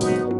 สวั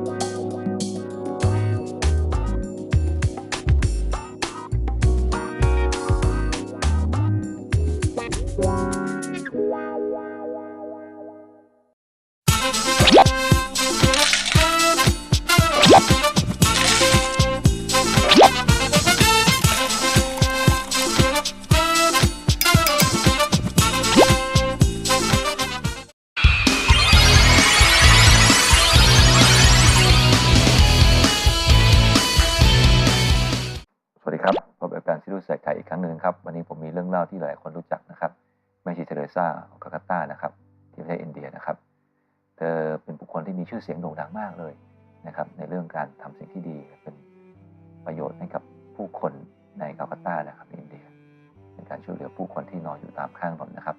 พบกับการซีรีส์แสกไทอีกครั้งหนึ่งครับ วันนี้ผมมีเรื่องเล่าที่หลายคนรู้จักนะครับแม่ชีเทเรซาของกาคัตตานะครับ ที่ประเทศอินเดียนะครับ เธอเป็นบุคคลที่มีชื่อเสียงโด่งดังมากเลยนะครับ ในเรื่องการทำสิ่งที่ดีเป็นประโยชน์ให้กับผู้คนในกาคัตตานะครับในอินเดียเป็นการช่วยเหลือผู้คนที่นอนอยู่ตามข้างถนนนะครับ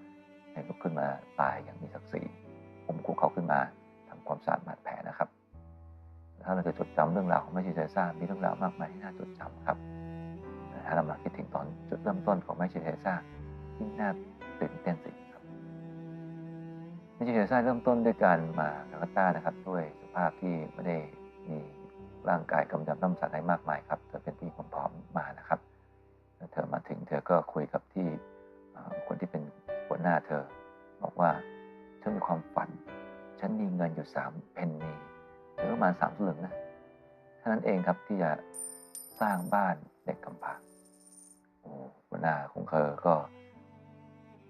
ให้ลุกขึ้นมาตายอย่างมีศักดิ์ศรีอุ้มคุกเขาขึ้นมาทำความสะอาดบาดแผลนะครับ ถ้าเราจะจดจำเรื่องราวของแม่ชีเทเรซามีเรื่องราวมากมายที่น่าจดจำครับ ถ้าเรามาคิดถึงตอนจุดเริ่มต้นของแม่ชีเทเรซาที่น่าตื่นเต้นสิครับแม่ชีเทเรซาเริ่มต้นด้วยการมากัลกัตตานะครับ ด้วยสภาพที่ไม่ได้มีร่างกายกำยำน้ำสันอะไรมากมายครับ เธอเป็นผู้หญิงผอมๆมานะครับ เธอมาถึงเธอก็คุยกับที่คนที่เป็นหัวหน้าเธอ บอกว่าฉันมีความฝัน ฉันมีเงินอยู่สามเพนนีหรือประมาณสามสลึงนะเท่านั้นเองครับที่จะสร้างบ้านเด็กกำพร้า หัวหน้าของเธอก็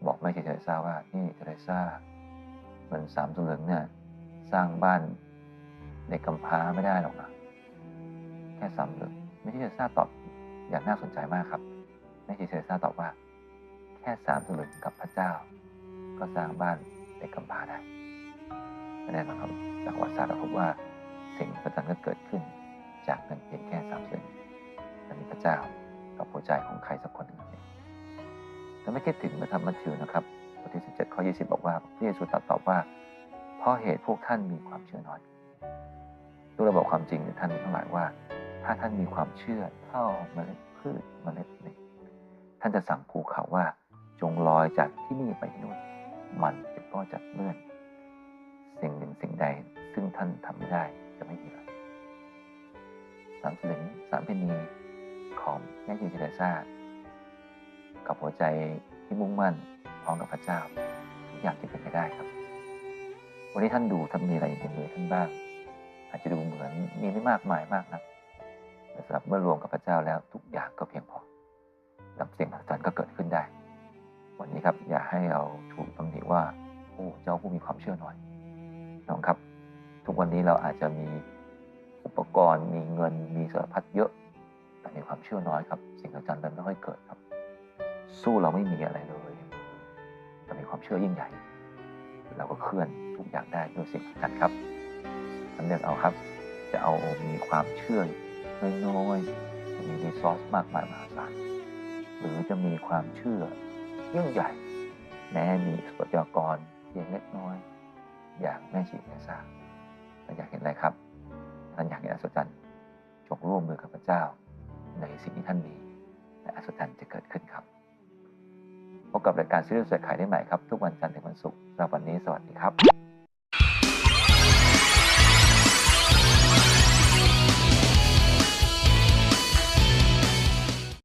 บอกแม่ชีเทเรซ่าว่า นี่เทเรซ่าเงินสามสลึงเนี่ยสร้างบ้านเด็กกำพร้าไม่ได้หรอกนะแค่สามสลึงแม่ชีเทเรซ่าตอบอย่างน่าสนใจมากครับแม่ชีเทเรซ่าตอบว่า แค่สามสลึงกับพระเจ้า ก็สร้างบ้านเด็กกำพร้าได้แน่นอนครับจากประวัติศาสตร์เราพบว่าสิ่งประจันก็เกิด ถึงนะครับมัทธิวนะครับบทที่ 17 ข้อ 20 บอกว่าพระเยซูตรัสตอบว่า เพราะเหตุพวกท่านมีความเชื่อน้อยดูเราบอกความจริงท่านทั้งหลายว่า ถ้าท่านมีความเชื่อเท่าเมล็ดพืชเมล็ดหนึ่งท่านจะสั่งภูเขาว่าจงลอยจากที่นี่ไปที่นู่นมันก็จะเลื่อน สิ่งหนึ่งสิ่งใดซึ่งท่านทำไม่ได้จะไม่มีเลยสามสลึงสามเพนีของแม่ชีเทเรซากับหัวใจ ที่มุ่งมั่นพร้อมกับพระเจ้าทุกอย่างจะเป็นไปได้ครับ วันนี้ท่านดูท่านมีอะไรในมือท่านบ้าง อาจจะดูเหมือนมีไม่มากมายมากนะแต่สำหรับเมื่อรวมกับพระเจ้าแล้วทุกอย่างก็เพียงพอและสิ่งมหัศจรรย์ก็เกิดขึ้นได้ วันนี้ครับอย่าให้เราถูกตำหนิว่าโอ้เจ้าผู้มีความเชื่อน้อยน้องครับ ทุกวันนี้เราอาจจะมีอุปกรณ์ มีเงินมีสารพัดเยอะ แต่มีความเชื่อน้อยครับ สิ่งอาจารย์เลยไม่ค่อยเกิดครับ สู้เราไม่มีอะไรเลยแต่มีความเชื่อยิ่งใหญ่ เราก็เคลื่อนทุกอย่างได้ด้วยสิ่งอาจารย์ครับท่านเลือกเอาครับ จะเอามีความเชื่อน้อยๆมีรีซอสมากมายมหาศาลหรือจะมีความเชื่อยิ่งใหญ่ แม้มีทรัพยากรเพียงเล็กน้อย อย่างแม่ชีเทซ่า พบกับรายการซีรีส์สวยขายได้ใหม่ครับ ทุกวันจันทร์ถึงวันศุกร์สำหรับวันนี้สวัสดีครับ